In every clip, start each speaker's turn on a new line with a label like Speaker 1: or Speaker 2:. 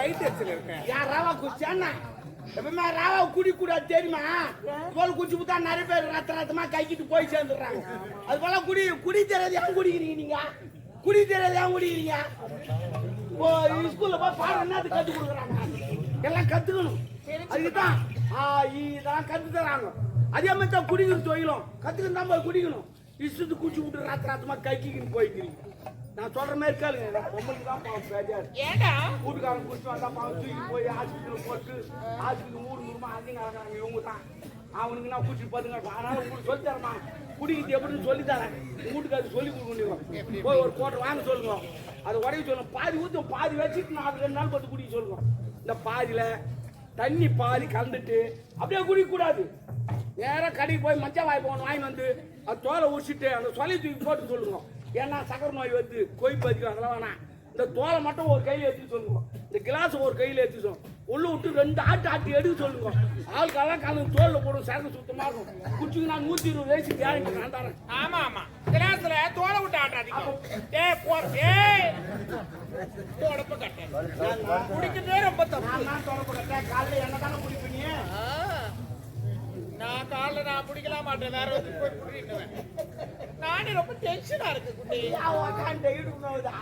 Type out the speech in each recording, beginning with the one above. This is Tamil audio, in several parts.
Speaker 1: நானே வயிற்றுல இருக்கேன்
Speaker 2: யார் ராவா குடிச்சானா எப்பவுமே ராவா குடி கூடாது தெரியுமா? போல குடிச்சு புத்தா நிறைய பேர் ரத்த ரத்தமா கைக்கிட்டு போய் சேர்ந்துடுறாங்க. அது போல குடி குடி தெரியாது ஏன் குடிக்கிறீங்க நீங்க? குடி தெரியாது ஏன் குடிக்கிறீங்க? ஓ ஸ்கூல்ல போய் பாடம் என்னது கத்து கொடுக்குறாங்க? எல்லாம் கத்துக்கணும். அதுக்குதான் ஆ இதெல்லாம் கத்து தராங்க. அதே மாதிரி தான் குடிக்கிற தொழிலும். கத்துக்கணும் தான் போய் குடிக்கணும். இஷ்டத்துக்கு குடிச்சு விட்டு ராத்திர ராத்தமா கைக்கின்னு போய்க்கிறீங்க நான் சொல்ற மாதிரி கேளுங்க எனக்கு பொம்பளைக்கு தான் பாவம் பேஜாரு
Speaker 1: ஏடா
Speaker 2: வீட்டுக்காரன் குடிச்சு வந்தா பாவம் தூக்கி போய் ஹாஸ்பிட்டல் போட்டு ஹாஸ்பிட்டல் மூணு மூணுமா அதிகம் நடக்கிறாங்க இவங்க தான் அவனுக்கு நான் குடிச்சு பார்த்துங்க அதனால உங்களுக்கு சொல்லி தரமா குடிக்கிறது எப்படின்னு சொல்லி தரேன் வீட்டுக்கு சொல்லி கொடுக்கணும் போய் ஒரு கோட்டை வாங்க சொல்லுங்க அது உடனே சொல்லணும் பாதி ஊற்றும் பாதி வச்சுட்டு நான் அது ரெண்டு நாள் பார்த்து குடிக்க சொல்லுங்க இந்த பாதியில தண்ணி பாதி கலந்துட்டு அப்படியே குடிக்க கூடாது நேராக கடைக்கு போய் மஞ்சள் வாய் போகணும் வாங்கி வந்து அது தோலை உரிச்சிட்டு அந்த சொலை தூக்கி போட்டு சொல்லுங்க. ஏன்னா சக்கரை நோய் வருது கொய்ப்பு அதிகம் அதெல்லாம் வேணாம். இந்த தோலை மட்டும் ஒரு கையில் எடுத்து சொல்லுங்க. இந்த கிளாஸ் ஒரு கையில் எடுத்து சொல்லுங்க. உள்ள விட்டு ரெண்டு ஆட்டு ஆட்டி எடுக்க சொல்லுங்க. ஆளுக்கெல்லாம் கலந்து தோல்ல போடும் சரக்கு சுத்தமா இருக்கும். குச்சிக்கு நான் நூத்தி இருபது வயசு கேரண்டி நான் தரேன்.
Speaker 1: ஆமா ஆமா. கிளாஸ்ல தோலை விட்டு ஆட்டாதீங்க ஏய் போ ஏய் தொடப்ப கட்ட. குடிக்கிறதே ரொம்ப தப்பு.
Speaker 2: நான் தான் தொடப்பட்டேன் காலையில் என்ன தானே குடிப்பீங்க?
Speaker 1: நான் காலைல நான் பிடிக்கலாம் மாட்டேன். வேற வந்து போய் குடிக்குவேன் நானே ரொம்ப டென்ஷனா இருக்கு குட்டி.
Speaker 2: உக்காண்ட இடுக்கணுதா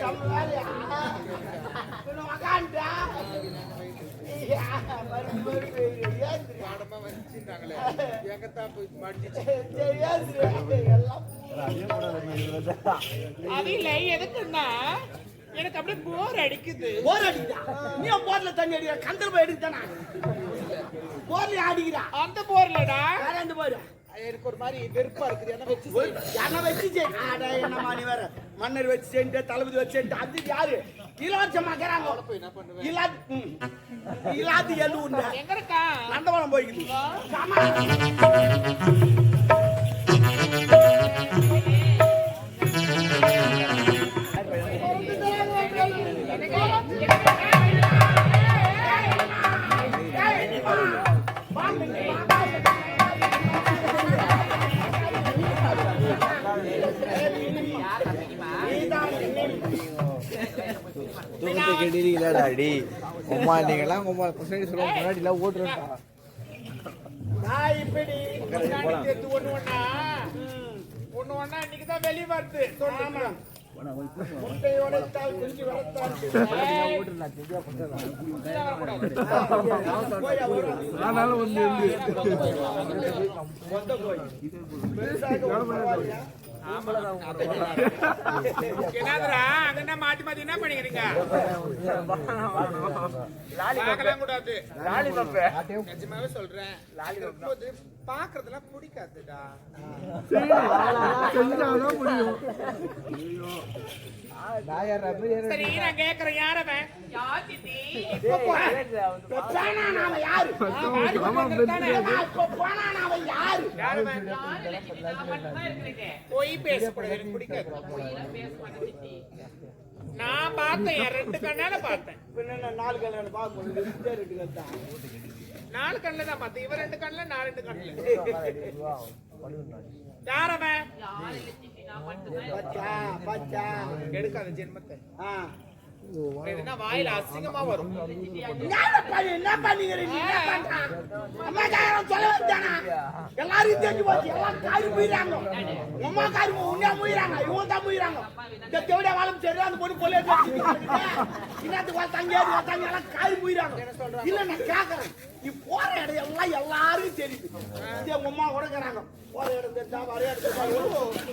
Speaker 2: சம்ம வேலையா இன்னும் உக்காண்டா
Speaker 1: பாடமா வச்சுட்டாங்களே எங்க தான் போய் மாட்டிச்சு அவில எதுக்குன்னா எனக்கு அப்படியே போர் அடிக்குது.
Speaker 2: போர் அடிக்குதா? நீ போர்ல தண்ணி அடிக்கிற? கந்தல் போய் எடுத்தானா போர்ல அடிக்கிறா
Speaker 1: அந்த போர்லடா?
Speaker 2: வேற எந்த போர்
Speaker 1: எனக்கு ஒரு மாதிரி வெறுப்பா இருக்குது. என்ன வச்சு
Speaker 2: என்ன வச்சு ஆடா என்னமா நீ வேற. மன்னர் வச்சு சென்று தளபதி வச்சு அது யாரு? இலவசமாக்குறாங்க
Speaker 1: என்ன பண்ணுவேன்?
Speaker 2: இல்லாது. இல்லாது எள்ளு உண்டை.
Speaker 1: எங்க இருக்கா.
Speaker 2: நந்தவனம் போய்க்குது
Speaker 3: தூக்கத்தை கெடுறீங்களாடா அடி உமா நீங்களாம் உமா
Speaker 2: நான் இப்படி
Speaker 1: முன்னாடி தெரிஞ்சு ஒண்ணு ஒண்ணா? ஒண்ணு ஒண்ணா இன்னைக்கு தான் வெளிய வருது.
Speaker 2: அவரும்
Speaker 3: ஆனாலும் வந்து
Speaker 2: கொண்ட போய் பெருசாக ஒரு பரவாயில்லையா?
Speaker 1: என்னதுடா அங்க என்ன மாத்தி மாத்தி என்ன பண்ணிக்கிறீங்க? பார்க்கலாம் கூடாது. நிஜமாவே சொல்றேன். இருக்கும்போது பாக்குறதுலாம் பிடிக்காதுடா.
Speaker 3: செஞ்சாதான் முடியும்
Speaker 1: சரி நான் கேக்குறேன் யாரவன் யார் சித்தி?
Speaker 2: இப்ப போனா நாம யாரு? இப்ப போனா நாம யாரு?
Speaker 1: பொய் பேசக்கூடாது எனக்கு பிடிக்காது. நான் பார்த்தேன் ரெண்டு கண்ணால பார்த்தேன்.
Speaker 2: பின்ன நாலு கல்யாணம் பார்க்க முடியுது ரெண்டே தான்
Speaker 1: நாலு கண்ணுல தான் பார்த்தேன். இவன் ரெண்டு கண்ணுல நான் ரெண்டு கண்ணுல. யாரவன்
Speaker 2: பச்சா பச்சா.
Speaker 1: எடுக்காத ஜென்மத்தை.
Speaker 2: ஆ.
Speaker 1: வாயில அசிங்கமா வரும்?
Speaker 2: என்ன பண்ணி என்ன பண்ணிக்கிறீங்க என்ன பண்றா? அம்மா காரம் சொல்ல வந்தானா? எல்லாரும் தெரிஞ்சு போச்சு. எல்லாம் காரி போயிடுறாங்க அம்மா காரி உன்னே முயிறாங்க. இவங்க தான் இந்த தேவடியா வாழம் சரி அந்த பொண்ணு பொல்லே இன்னத்துக்கு வா தங்க வா தங்க? எல்லாம் காரி போயிடுறாங்க இல்ல நான் கேக்குறேன். நீ போற இடம் எல்லாம் எல்லாருக்கும் தெரியுது. இதே இருக்கிறாங்க. போற இடம் தெரிஞ்சா வர இடம் தெரிஞ்சா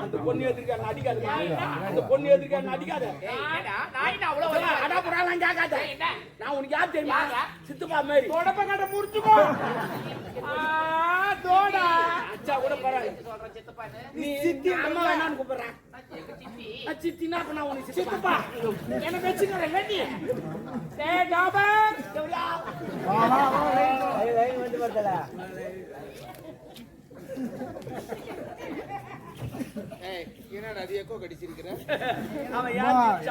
Speaker 2: அந்த பொண்ணு எதிர்க்க அடிக்காத அந்த பொண்ணு எதிர்க்க அடிக்காத அதெல்லாம் கேட்காத? நான் உனக்கு யார் தெரியுமா? சித்தப்பா மாதிரி
Speaker 1: தொடப்ப கட்ட முடிச்சுக்கோ ஆ, தோடா
Speaker 2: அச்சா கூட பரவாயில்ல நீ சித்தி அம்மா வேணான்னு கூப்பிடுறேன் சித்தினா அப்ப நான் உனக்கு சித்தப்பா
Speaker 1: சித்தப்பா என்ன வச்சுக்கிறேன் நீ
Speaker 2: எவ்வளோ?
Speaker 1: என்னடா அது எக்கோ கடிச்சிருக்கிற?
Speaker 2: அவன் யார்?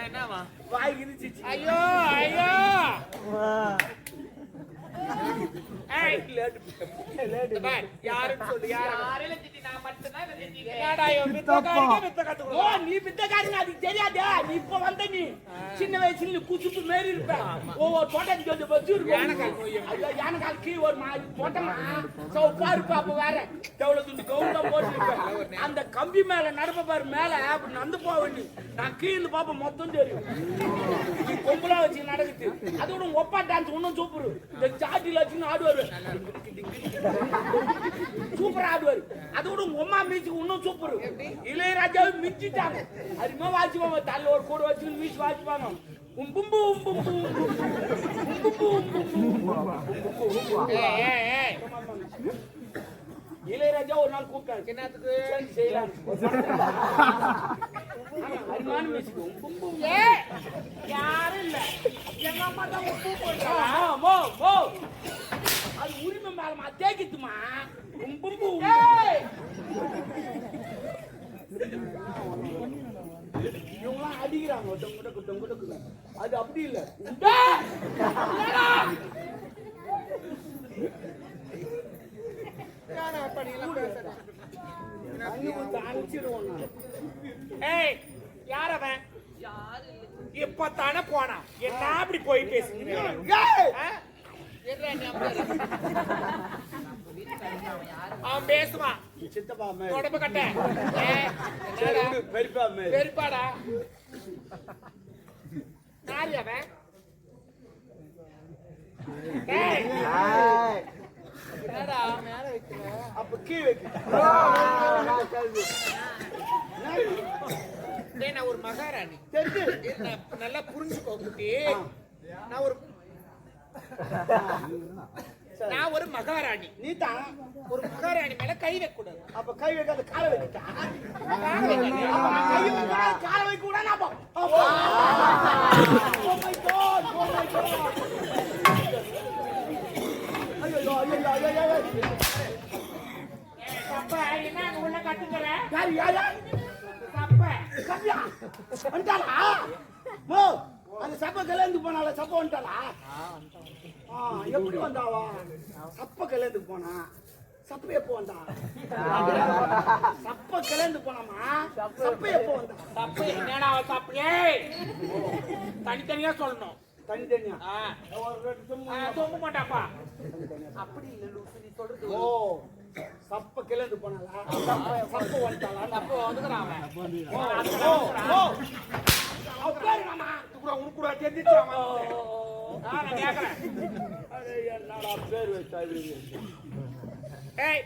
Speaker 1: என்னவா
Speaker 2: வாய் இருந்துச்சு
Speaker 1: ஐயோ ஐயோ! ஏய் இந்த என்னடா இவன் வித்த
Speaker 2: ஓ
Speaker 1: கத்துக்கணும்
Speaker 2: நீ பித்தக்காரங்க அதுக்கு தெரியாதே. நீ இப்ப வந்த நீ. சின்ன வயசுல நீ குசுப்பு மாரி இருப்ப. ஒவ்வொரு தோட்டத்துக்கு வந்து வச்சு
Speaker 1: யானைக்கால்
Speaker 2: இருக்கும் ஐயோ யானைக்கால் கீ ஒரு மாதிரி தோட்டமா சவுப்பா இருப்ப அப்ப வேற. எவ்வளவு துண்டு கவுண்டா போட்டு அந்த கம்பி மேல நடப்ப பாரு மேல அப்படி நடந்து வேண்டி. நான் கீழே பாப்ப மொத்தம் தெரியும். நீ கொம்பலா வச்சு நடக்குது. அதோட உங்க ஒப்பா டான்ஸ் இன்னும் சூப்பர் இந்த சாட்டில வச்சு ஆடுவாரு. சூப்பரா ஆடுவாரு. அதோட உங்க அம்மா மியூசிக் இன்னும் சூப்பர் இளையராஜாவை மிச்சிட்டாங்க அருமையா வாசிப்பாங்க தள்ள ஒரு கூட வச்சு மியூசிக் வாசிப்பாங்க உம்பும்பு உம்பும்பு உம்பும்பு உம்பும்பு
Speaker 1: ஏய் ஏய் ஏய்
Speaker 2: இளையராஜா ஒரு நாள் கூப்பிட்டாரு.
Speaker 1: என்னத்துக்கு?
Speaker 2: சேர்ந்து செய்யலாம் அருமையான மியூசிக்
Speaker 1: ஏய் யாரும் இல்ல. எங்க அம்மா தான் உப்பு போட்டா
Speaker 2: மோ அது உரிமை மேலமா? தேக்கித்துமா?
Speaker 1: ஏய்!
Speaker 2: இவங்களாம் அடிக்கிறாங்க. டொங்கு டொங்கு டொங்கு டொங்கு. அது அப்படி இல்ல
Speaker 1: டேய் என்னடா யாரா பண்ணிலாம் பேசுற
Speaker 2: தண்ணி ஊத்தி அனுப்பிச்சிடுவோம் நான்.
Speaker 1: ஏய் யார் அவன்? இப்ப தானே போனா. என்ன அப்படி போய்! அவன் பேசுவான். உடம்பு கட்ட. பெருப்பாடா யாரு அவன்?
Speaker 2: அப்ப கீழ்
Speaker 1: நான் ஒரு மகாராணி. நல்லா புரிஞ்சுக்கோ குட்டி. நான் ஒரு நான் ஒரு மகாராணி.
Speaker 2: நீ தான்
Speaker 1: ஒரு மகாராணி மேல கை வைக்க கூடாது
Speaker 2: அப்ப கை வைக்காத காலை வைக்கிட்டா. கை வைக்க காலை வைக்க கூடாது அப்போ. அப்போ. Oh my God, oh my God. ஐயையோ, ஐயையோ, ஐயையோ, ஐயையோ.
Speaker 1: சப்ப என்ன அங்க உள்ள கட்டுங்கிற
Speaker 2: யாரு, யாரு?
Speaker 1: சப்ப
Speaker 2: சப்பியா? வந்துட்டாளா? மோ, அந்த சப்ப கல்யாணத்துக்கு போனால சப்ப வந்துட்டாளா ஆ, எப்படி வந்தாவா சப்ப கல்யாணத்துக்கு போனா சப்ப எப்போ வந்தா சப்ப கல்யாணத்துக்கு போனாமா சப்ப எப்போ வந்தா
Speaker 1: தப்பு என்னடா ஏய் தனித்தனியா சொல்லணும்
Speaker 2: தனித்தனியா
Speaker 1: தூங்க மாட்டாப்பா அப்படி இல்ல லூசு நீ சொல்றது
Speaker 2: ஓ சப்ப கிளந்து போனாலா சப்ப வந்துட்டாளா
Speaker 1: தப்பு வந்துக்கிறான் அவன் உனக்கு கூட நான்
Speaker 2: என்னடா பேர் வச்சா
Speaker 1: ஏய்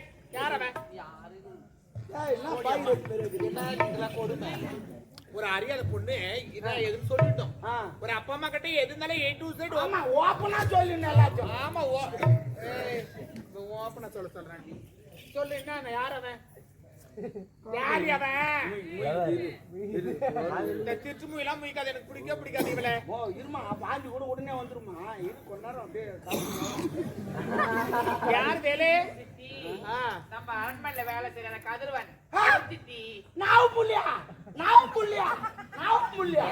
Speaker 1: ஒரு அறியாத பொண்ணு இதான் எதுன்னு சொல்லிட்டோம் ஒரு அப்பா அம்மா கிட்ட எது இருந்தாலும் ஏ டு செட்
Speaker 2: ஆமா ஓப்பனா சொல்லு
Speaker 1: ஆமா ஓப்பனா சொல்ல சொல்றேன். நீ சொல்லு என்ன யார் அவன்? யார் அவன்? இந்த திருச்சி எல்லாம் முயக்காது எனக்கு பிடிக்க பிடிக்காது இவள.
Speaker 2: ஓ இருமா பாஞ்சு கூட உடனே வந்துருமா. இரு கொஞ்ச நேரம் அப்படியே
Speaker 1: யார் வேலே? ஆ
Speaker 4: நம்ம அரண்மனையில வேலை செய்யற கதிரவன்.
Speaker 2: நாவு புள்ளியா? நாவு புள்ளியா? நாவு புள்ளியா?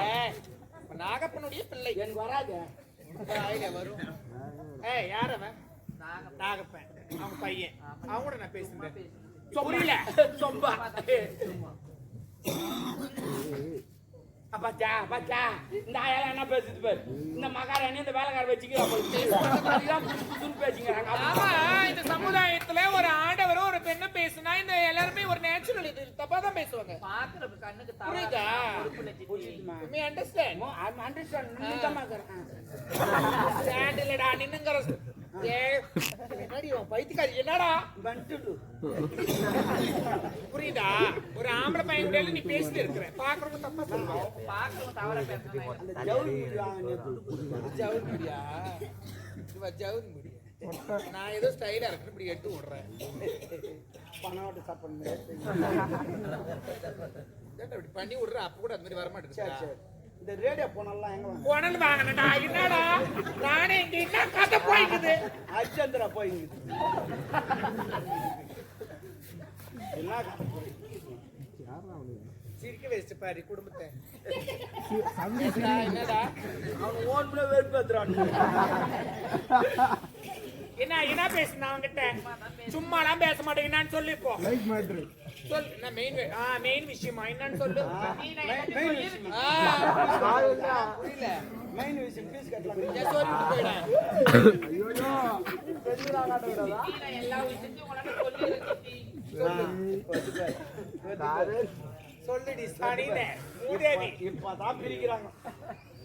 Speaker 1: நாகப்பனுடைய பிள்ளை.
Speaker 2: எனக்கு வராது?
Speaker 1: ஐடியா வரும். ஏய் யார் அவன்? நாகப்பன். அவன் பையன். அவன் கூட நான் பேசுறேன் புரியல.
Speaker 2: சொம்பா பாச்சா பாச்சா இந்த ஆயால என்ன பேசுது பாரு. இந்த மகாராணி இந்த வேலைக்கார வச்சுக்கிறா பேசிக்கிறாங்க.
Speaker 1: ஆமா இந்த சமுதாயத்துல ஒரு ஆண்டவர் ஒரு பெண்ணு பேசுனா இந்த எல்லாருமே ஒரு நேச்சுரல் இது தப்பா தான் பேசுவாங்க.
Speaker 4: பாக்குறப்ப கண்ணுக்கு
Speaker 1: புரியுதா? மீ அண்டர்ஸ்டாண்ட்
Speaker 2: அண்டர்ஸ்டாண்ட்
Speaker 1: நின்னுங்கிற என்னடி புரியுதா? ஒரு ஆம்பளை பையன் கூட நீ பேசிட்டு இருக்கிற. பாக்குறவங்க தப்பா சொல்லுவாங்க
Speaker 4: பாக்கணும் தவற
Speaker 2: கொடுக்குறான்.
Speaker 1: ஜவுன் முடியா ஜவுன் முடியா நான் ஏதோ ஸ்டைலா இருக்கு. இப்படி எடுத்து விடுறேன்
Speaker 2: பணம்
Speaker 1: பண்ணி. விடுற? அப்ப கூட அந்த மாதிரி வர
Speaker 2: சரி
Speaker 1: மாட்டேங்குது
Speaker 2: சரி. இந்த ரேடியோ போனெல்லாம் எங்க
Speaker 1: உணல் வாங்கினடா என்னடா? நானே இங்க என்ன கதை போய்க்குது?
Speaker 2: அச்சந்திரா போயிங்குது என்ன கதை
Speaker 1: சிரிக்க வச்சு பாரு குடும்பத்தை. என்னடா, என்னடா?
Speaker 2: அவன் ஓன் வெறுப்பேத்துறான்
Speaker 1: என்ன என்ன பேசுன அவன்கிட்ட? சும்மாலாம் பேச மாட்டேங்கிறான்னு சொல்லு இப்போ. சொல். என்ன மெயின் ஆ மெயின் விஷயமா? என்னன்னு சொல்லு.
Speaker 2: மெயின் விஷயம்.
Speaker 1: ஆ, புரியல.
Speaker 2: மெயின் விஷயம் ஃபீஸ் கட்டலாம்
Speaker 4: நான் எல்லா விஷயத்தையும் உங்களால சொல்லி
Speaker 1: சொல்லுடி சனினே மூதேவி
Speaker 2: இப்பதான் பிரிக்கிறாங்க.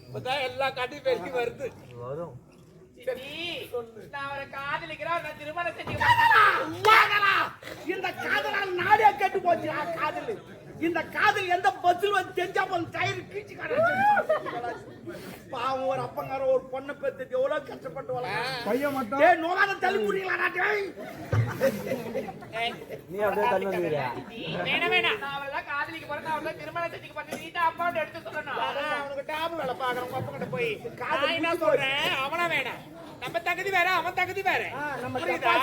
Speaker 1: இப்பதான் எல்லா காட்டையும் பெருக்கி வருது.
Speaker 4: சித்தி
Speaker 2: இந்த காதலால் நாடே கெட்டு போச்சு காதல். இந்த காதல் எந்த பஸ்ஸில் வந்து தெரிஞ்சா போல டயர் கீச்சு பாவம் ஒரு அப்பங்கார ஒரு பொண்ணை பெத்து எவ்வளவு கஷ்டப்பட்டு வளர்க்க
Speaker 3: பையன் மட்டும்?
Speaker 2: டேய் நோகாத தள்ளி முடியலடா டேய்
Speaker 3: நீ அப்படியே தள்ளி வந்துக்கிறியா
Speaker 1: வேணாம் வேணாம்.
Speaker 4: நான் காதலிக்க போறேன். அவரை திருமணம் செஞ்சுக்க போறேன். நீ தான் அப்பாவோட எடுத்து சொல்லணும்.
Speaker 1: அவனுக்கு டாப் வேலை பாக்குறேன் உங்க அப்பா கிட்ட போய் நான் என்ன சொல்றேன்? அவனா வேணாம். நம்ம தகுதி வேற அவன் தகுதி வேற.
Speaker 2: நம்ம
Speaker 1: புரியுதா?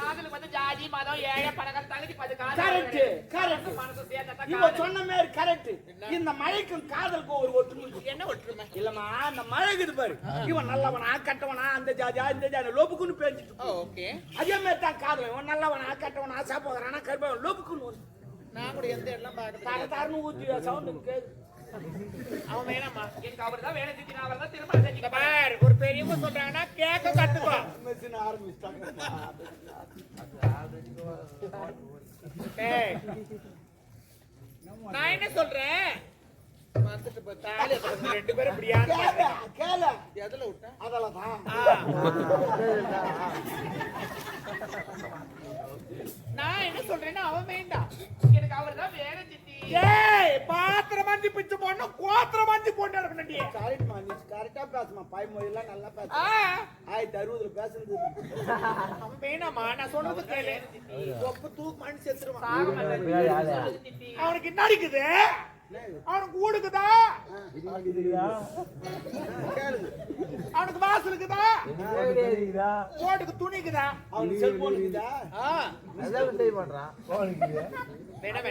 Speaker 4: காதலுக்கு வந்து ஜாதி மதம் ஏழை பணக்கார தகுதி பது
Speaker 2: Correct, correct.
Speaker 4: மனசு சேர்ந்தா
Speaker 2: இவ
Speaker 4: காதல்
Speaker 2: சொன்ன மாதிரி கரெக்ட் இந்த மழைக்கும் காதலுக்கும் ஒரு ஒற்றுமை.
Speaker 1: என்ன ஒற்றுமை?
Speaker 2: இல்லம்மா அந்த மழை இருக்குது பாரு. இவன் நல்லவனா கட்டவனா அந்த ஜாதியா இந்த ஜாதி லோப்புக்குன்னு பேஞ்சிட்டு
Speaker 1: ஓகே.
Speaker 2: அதே மாதிரி தான் காதல். இவன் நல்லவனா கட்டவனா சாப்பிடுறானா கருப்பவன் லோப்புக்குன்னு வரும்.
Speaker 1: நான் கூட எந்த இடம் பாக்குறது
Speaker 2: தர தரன்னு ஊத்தி சவுண்ட் கேக்குது
Speaker 1: அவன் வேணாமா
Speaker 4: எனக்கு அவர் தான் அவரை தான் திருமணம்
Speaker 1: பார் ஒரு பெரியவங்க சொல்றாங்கன்னா கேட்க கத்துக்கோ நான் என்ன சொல்றேன்? ரெண்டு பேரும் எதுல விட்டேன்
Speaker 2: அதெல்லாம்
Speaker 1: நான் என்ன சொல்றேன்னா அவன் வேண்டாம்.
Speaker 4: எனக்கு அவர் தான் வேணும் சித்தி
Speaker 1: ஏய் பாத்திரம் மஞ்சி பிச்சு போடணும் கோத்திரம் மஞ்சி போட்டு இருக்கணும்டி
Speaker 2: கரெக்ட்மா நீ கரெக்டா பேசுமா. பாய்மொழியெல்லாம் நல்லா பேச.
Speaker 1: ஆ,
Speaker 2: ஆயிரத்தி அறுபதுல பேசுறது
Speaker 1: வேணாமா நான் சொல்றது கேளு. ஒப்பு தூக்கு மணி செத்துருவான். அவனுக்கு என்ன அடிக்குது? அவனுக்கு ஊடுக்குதா அவனுக்கு வாசல் இருக்குதா? ஓட்டுக்கு துணிக்குதா
Speaker 2: அவனுக்கு செல்போன் இருக்குதா?
Speaker 1: ஆ,
Speaker 3: பண்றான்
Speaker 4: திருமணம்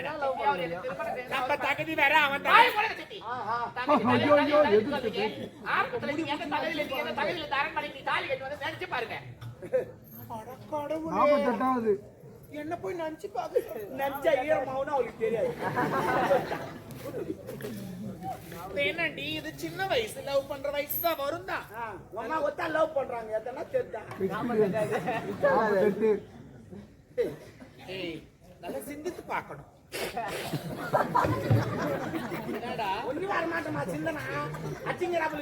Speaker 4: செய்யணும்.
Speaker 1: நம்ம தகுதி வேற அவன்
Speaker 4: பாருங்க
Speaker 1: என்ன போய் நினைச்சு பாக்க
Speaker 2: நினைச்சா ஈரமாவுன்னு அவளுக்கு தெரியாது
Speaker 1: என்னடி இது சின்ன வயசு லவ் பண்ற வயசு தான் வரும் தான்
Speaker 2: ஒத்தா லவ் பண்றாங்க எத்தனா
Speaker 1: ஏய் நல்லா சிந்தித்து பார்க்கணும். என்னடா?
Speaker 2: ஒண்ணு வர மாட்டோமா சிந்தனா. அச்சிங்கிறாப்புல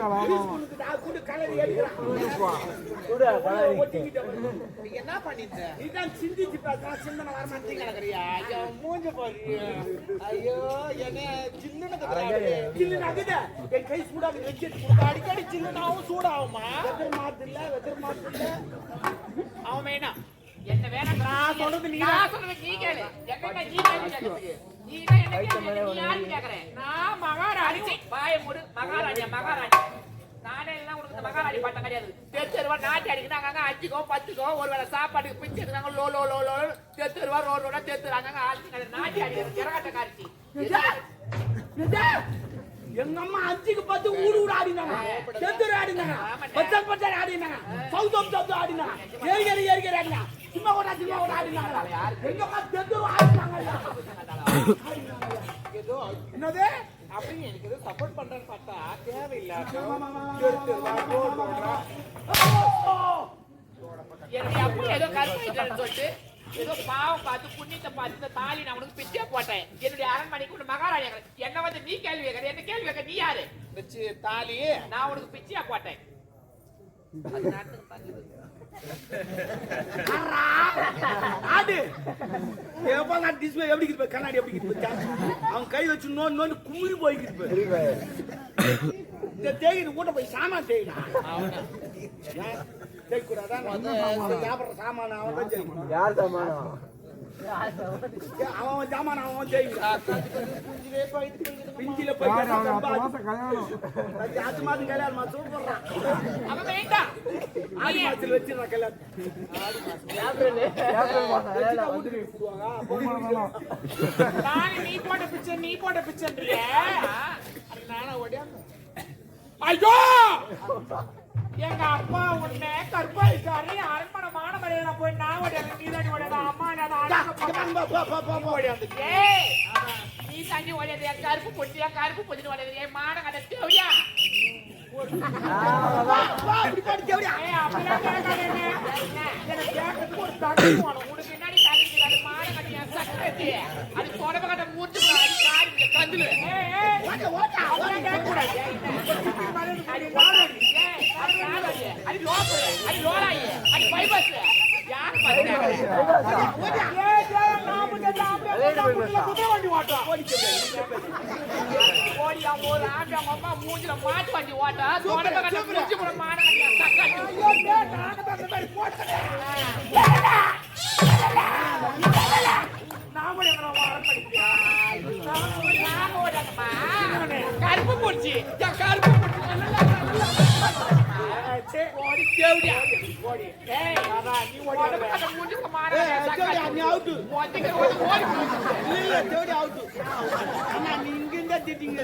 Speaker 3: ஆமா, ஆமா.
Speaker 2: கூட்டு கலரி எடுக்கிறான்.
Speaker 1: என்ன பண்ணிட்ட?
Speaker 2: நீதான் சிந்திச்சு சிந்தனை வர மாட்டேங்க
Speaker 1: கிடக்குறியா? ஐயோ மூஞ்ச பாரு. ஐயோ என்ன
Speaker 2: இல்ல நகுத என் கை சூடாக வச்சு
Speaker 1: அடிக்கடி சில்லுனாவும் சூடாகுமா?
Speaker 2: வெதர் மாத்து இல்ல வெதர் மாத்து இல்ல
Speaker 1: அவன் வேணாம்
Speaker 4: என்ன வேணாம்
Speaker 1: நான் சொல்றது நீ
Speaker 4: நான் சொல்றது நீ கேளு. என்னங்க நீ கேள்வி கேட்கறதுக்கு நீ தான் என்ன கேள்வி கேட்க- நீ யாருக்கு கேக்குறேன்
Speaker 1: நான் மகாராணி.
Speaker 4: மூடு. மகாராணியா மகாராணி. நானே எல்லாம் உனக்கு மகாராணி பட்டம் கிடையாது. தெரு ரூபா நாட்டி அடிக்கணும் அங்கங்க அஞ்சுக்கோ பத்துக்கோ ஒரு வேளை சாப்பாட்டுக்கு பிச்சு எடுக்கிறாங்க லோ லோ லோ லோ தெரு ரூபா ரோடு ரோடா தெரு அங்கங்க ஆட்சி நாட்டி அடிக்கிறது காட்சி
Speaker 2: நிஜா? எங்க அம்மா அஞ்சுக்கு பத்து ஊடு ஊடு ஆடினாங்க. செந்தூர் ஆடினாங்க. பச்சன் பச்சன் ஆடினாங்க. சவுதம் சவுதம் ஆடினாங்க. ஏரிகரி ஆடினாங்க. கூட கூட எங்க என்னது
Speaker 1: அப்படின்னு எனக்கு ஏதோ சப்போர்ட் பண்றேன்னு பார்த்தா
Speaker 4: அப்பா ஏதோ கருப்பாயிட்டான்னு சொல்லிட்டு ஏதோ பாவம் பார்த்து புண்ணியத்தை பார்த்து இந்த தாலி நான் உனக்கு பிச்சை போட்டேன் என்னுடைய அரண்மனைக்கு மகாராணி கேக்குறேன். என்ன வந்து நீ கேள்வி கேட்கற என்ன கேள்வி கேட்க நீ யாரு
Speaker 1: தாலி
Speaker 4: நான் உனக்கு பிச்சையா போட்டேன் அது.
Speaker 2: ஆறா, ஆடு எப்ப நான் டிஸ்பிளே எப்படி கண்ணாடி பாரு. அவன் கை வச்சு நோண்டு நோண்டு குமிழி போய்க்குது பாரு. இந்த தேய்க்கு கூட போய் சாமான் தேய்டா ஏன்? தேய்க்கூடாதா? நான் சாப்பிட்ற சாமான அவன் தான் தேய்க்கணும்
Speaker 3: யார் சமானம்
Speaker 2: ஏன் அவன் சாமான அவன் பிஞ்சில போய் ஆத்து மாதம் கல்யாணம். சூப்பர்றான்
Speaker 4: அவன் வேண்டாம்.
Speaker 2: ஆடி மாசத்துல வச்சிருந்தான் கல்யாணம்
Speaker 1: நானு நீ போட்ட பிச்சை நீ போட்ட நானா ஐயோ! எங்க அப்பா உன்னை கற்பாயிட்டாரு அரண்மனை மானமரையில போய் நான் ஓடியாந்து நீ தாண்டி ஓடியாந்து அம்மா நான் ஓடியாந்து.
Speaker 4: நீ தண்ணி ஓடியது என் கருப்பு பொட்டியா கருப்பு பொட்டிட்டு ஓடியது என் மான கட்ட தேவையா?
Speaker 1: ஏய், அப்படிலாம் கேட்காதீங்க. எனக்கு கேட்கறதுக்கு ஒரு தகுதி வேணும்.
Speaker 4: உனக்கு பின்னாடி தகுதி அது மான கட்டி என் சக்கரத்தி அது தொடர்பு கட்ட மூச்சு அது காரி இந்த கந்துல
Speaker 1: ஏய், ஏய், அப்படிலாம் கேட்கக்கூடாது.
Speaker 4: அது வாழடி ஏய் அது வாழடி அது லோப்பு அது லோராயி அது பைபஸ் யார் பாத்தீங்க
Speaker 1: ஏய், ஏய், நான் முன்னாடி அப்படியே குதிரை குதிரை வண்டி ஓட்டுறோம்.
Speaker 4: ஓடியா ஒரு ஆம்பி அவங்க அம்மா மூஞ்சில மாட்டு வண்டி ஓட்ட தொடர்பு கட்ட மூச்சு கூட மான கட்டி என் சக்கரத்தி
Speaker 1: ஐயோ, ஏய், படிக்கிறியா?
Speaker 4: நாம ஓடணுமா கருப்பு பூச்சி கருப்பு பூச்சி
Speaker 2: அண்ணா இங்கிருந்தே திட்டிங்க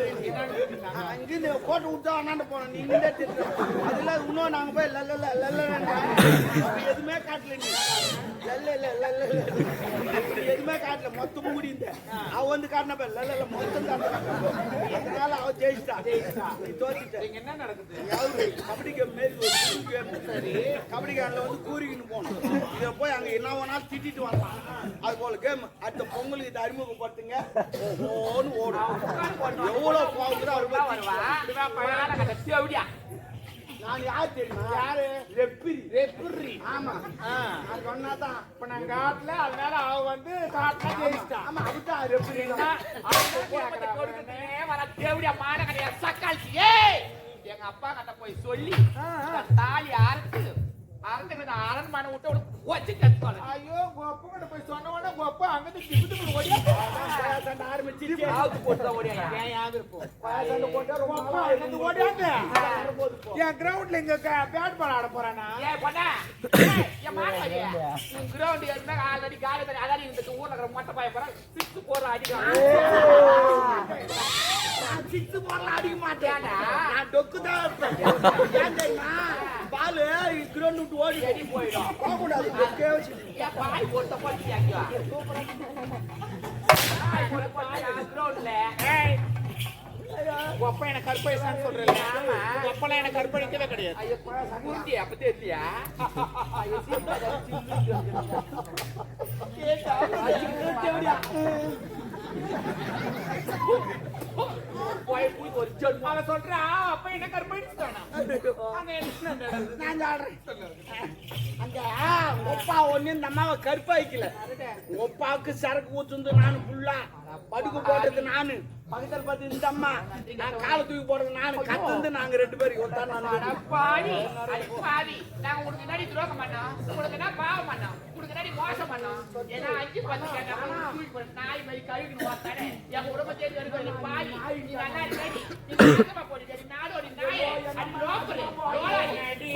Speaker 2: இங்கிருந்து கோட்டை விட்டா அண்ணாண்ட போனோம் நீ இங்கிருந்தே திட்டு அதுல இன்னும் நாங்க போய் லல்ல லல்ல எதுவுமே காட்டல நீ லல்ல இல்ல லல்ல எதுவுமே காட்டல மொத்தமும் முடிந்த அவ வந்து காட்டின பேர் லல்ல மொத்தம் காட்டின அதனால அவ ஜெயிச்சிட்டா ஜெயிச்சிட்டா
Speaker 1: என்ன நடக்குது
Speaker 2: கபடி கேம் மாரி ஒரு புது கபடி கேம்ல வந்து கூறிக்கின்னு போகணும் இதை போய் அங்க என்ன வேணாலும் திட்டிட்டு வரலாம் அது போல கேம் அடுத்த பொங்கலுக்கு இதை அறிமுகப்படுத்துங்க ஓன்னு ஓடும் எவ்வளவு போகுது அவர்
Speaker 4: வருவா மான
Speaker 2: நான் யார் தெரியுமா யாரு ரெப்பிரி
Speaker 1: ரெப்புர்ரி.
Speaker 2: ஆமா அது சொன்னாதான்
Speaker 1: இப்ப நான் காட்டல அதனால அவ வந்து காட்டினா ஜெயிச்சிட்டா
Speaker 2: ஆமா அதுதான் ரெப்பிரி
Speaker 4: எங்க அப்பா கிட்ட போய் சொல்லி இந்த தாலி அறுத்து அறுத்து அரண்மனை விட்டு உனக்கு வச்சு கட்டுவாங்க
Speaker 1: ஐயோ கிட்ட போய் சொன்ன உடனே உங்க அப்பா அங்கிருந்து திப்பு ஓடியா.
Speaker 2: சண்டை ஆரம்பிச்சிருச்சு
Speaker 4: ஆவுக்கு போட்டு
Speaker 2: ஏன் இருப்போம் சண்டை
Speaker 1: அங்கிருந்து ஓடியாங்க என் கிரவுண்ட்ல இங்க பேட் பால் ஆட போறானா?
Speaker 4: ஏய் பொண்ணா என் கிரவுண்ட் எதுவுமே ஆல்ரெடி காலி தண்ணி அதான் இந்த ஊர்ல இருக்கிற மொட்டை பாய போற சிக்ஸ் போடுற
Speaker 2: சிக்ஸ் அடிக்க மாட்டேன்.
Speaker 4: ஏன்டா?
Speaker 2: நான் டொக்கு தான் இருப்பேன். ஏன் தெரியுமா? பால் கிரவுண்ட் விட்டு ஓடி
Speaker 4: செடி போயிடும்
Speaker 2: போகக்கூடாது
Speaker 4: பாய் போட்ட
Speaker 1: உங்க அப்பா எனக்கு கற்பழிச்சான்னு சொல்றேன் எனக்கு கற்பழிக்கவே கிடையாது.
Speaker 4: அப்ப தெரியலையா போய் ஒரு ஜென்மம்.
Speaker 1: அவ சொல்றா அப்பா என்ன என்ன நடந்தது?
Speaker 2: நான் சொல்றேன். அந்த ஒப்பா ஒண்ணு இந்த அம்மாவை கருப்பா வைக்கல ஒப்பாவுக்கு சரக்கு ஊத்துந்து நானு ஃபுல்லா படுக்கு போடுறது நானு. பக்கத்துல பார்த்து இந்த அம்மா நான் கால தூக்கி போடுறது நானு. கத்துந்து நாங்க ரெண்டு பேரும் ஒருத்தா நான்
Speaker 4: பாவி பாவி நாங்க உங்களுக்கு நடி துரோகம் பண்ணோம். உங்களுக்கு என்ன பாவம் பண்ணோம். உனக்கு நடி மோசம் பண்ணோம். ஏன்னா அஞ்சு பத்து கேட்டா நாய் மாதிரி கழுவி வாத்தானே என் குடும்பத்தை எடுத்து நீ பாவி. நீ நல்லா இருக்கடி நீ. நாசமா போடி நாடோடி நாயே. அடி லோக்கல் லோலாடி.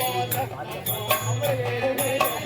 Speaker 1: Thank
Speaker 4: you.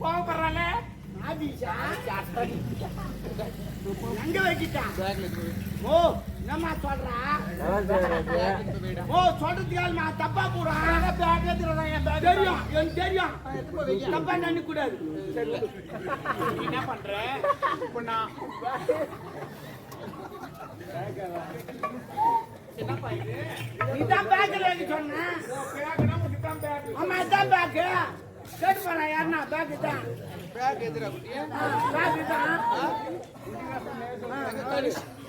Speaker 1: கோபப்படுறாங்க எங்க வைக்கிட்டான் ஓ என்னம்மா சொல்றா? ஓ சொல்றதுக்காக தப்பா போறான் தெரியும் எனக்கு தெரியும். தப்பா நினைக்க கூடாது
Speaker 4: என்ன பண்ற? இப்ப நான் என்னப்பா இது?
Speaker 1: இதான் பேக்கல சொன்னேன் ஆமா இதான் பேக்கு கேட்டு போறேன் யாருன்னா?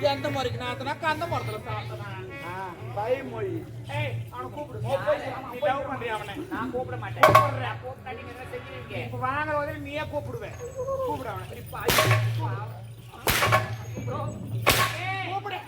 Speaker 1: எந்த முறைக்கு நான் கந்த மரத்துல சாப்பிட்டேன்? நீயே கூப்பிடுவேன் கூப்பிட கூப்பிட.